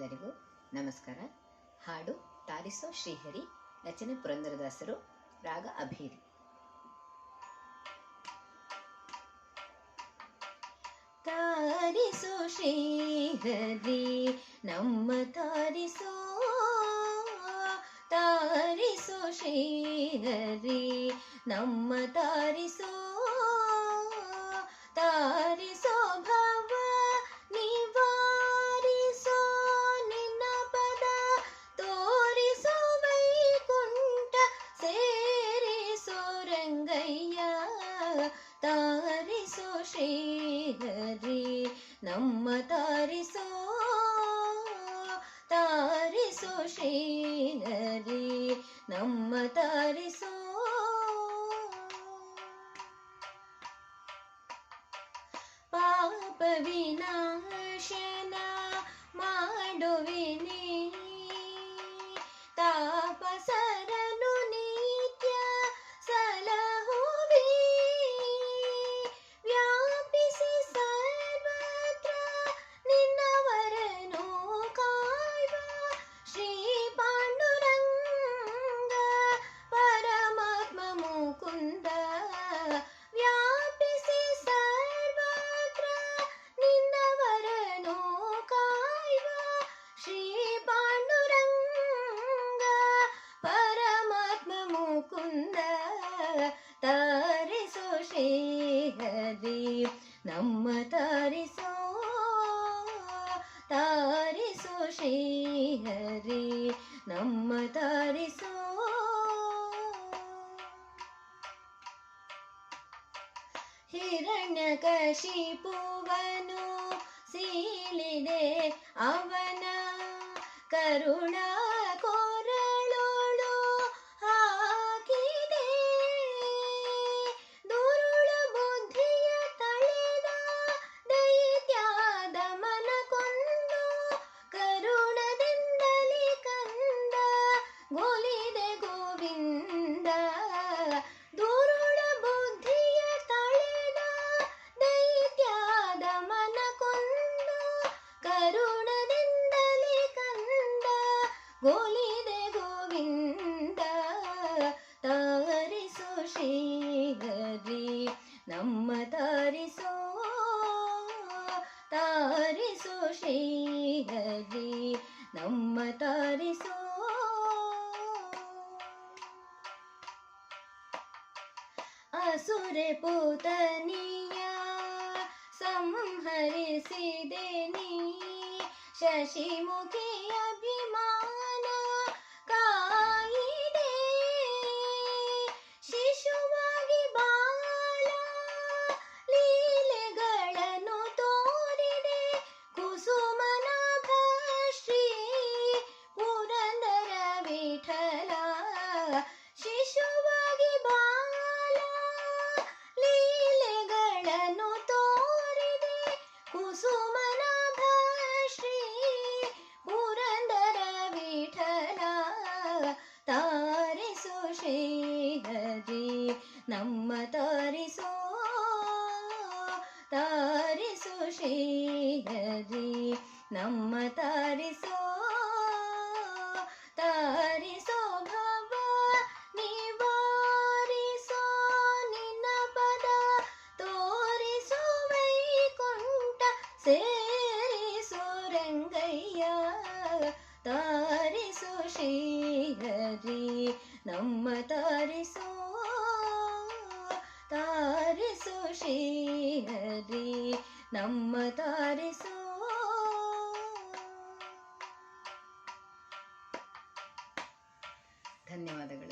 ಎಲ್ಲರಿಗೂ ನಮಸ್ಕಾರ. ಹಾಡು ತಾರಿಸೋ ಶ್ರೀಹರಿ, ರಚನೆ ಪುರಂದರದಾಸರು, ರಾಗ ಅಭೀರಿ. ತಾರಿಸೋ ಶ್ರೀಹರಿ, ನಮ್ಮ ತಾರಿಸೋ ತಾರಿಸೋ ಶ್ರೀಹರಿ, ನಮ್ಮ ತಾರಿಸೋ ನಮ್ಮ ತಾರಿಸೋ ತಾರಿಸೋ ಶ್ರೀನರಿ ನಮ್ಮ ತಾರಿಸೋ ಶ್ರೀಹರಿ ನಮ್ಮ ತಾರಿಸೋ ತಾರಿಸೋ ಶ್ರೀಹರಿ ನಮ್ಮ ತಾರಿಸೋ. ಹಿರಣ್ಯಕಶಿಪುವನು ಸೀಲಿದೆ ಅವನ ಕರುಣಾ ಕರುಣದಿಂದಲೇ ಕಂದ, ಗೋಲಿದೆ ಗೋವಿಂದ. ತಾರಿಸೋ ಶ್ರೀಗರಿ ನಮ್ಮ ತಾರಿಸೋ ತಾರಿಸೋ ಶ್ರೀಗರಿ ನಮ್ಮ ತಾರಿಸೋ. ಅಸುರೆ ಪೂತನಿಯ ಸಂಹರಿಸಿದೆ ನೀ. ಶಶಿಮುಖಿ ಅಭಿಮಾನ ಕಾಯಿದೆ ಶಿಶುವಾಗಿ ಬಾಲ ಲೀಲೆಗಳನ್ನು ತೋರಿದೆ. ಕುಸುಮನಾಭ ಶ್ರೀ ಪುರಂದರ ವಿಠಲ. ಶಿಶುವಾಗಿ ಬಾಲ ಲೀಲೆಗಳನ್ನು ತೋರಿದೆ. ಕುಸುಮನಾಭ ತಾರಿಸೋ ಶ್ರೀಹರಿ ನಮ್ಮ ತಾರಿಸೋ ತಾರಿಸೋ ಭವ ನಿವಾರಿಸೋ ನಿನ್ನ ಪದ ತೋರಿಸೋ ವೈಕುಂಠ ಸೇರಿಸೋ ರಂಗಯ್ಯ ತಾರಿಸೋ ಶ್ರೀಹರಿ ನಮ್ಮ ತಾರಿಸೋ ನಮ್ಮ ತಾರಿಸೋ. ಧನ್ಯವಾದಗಳು.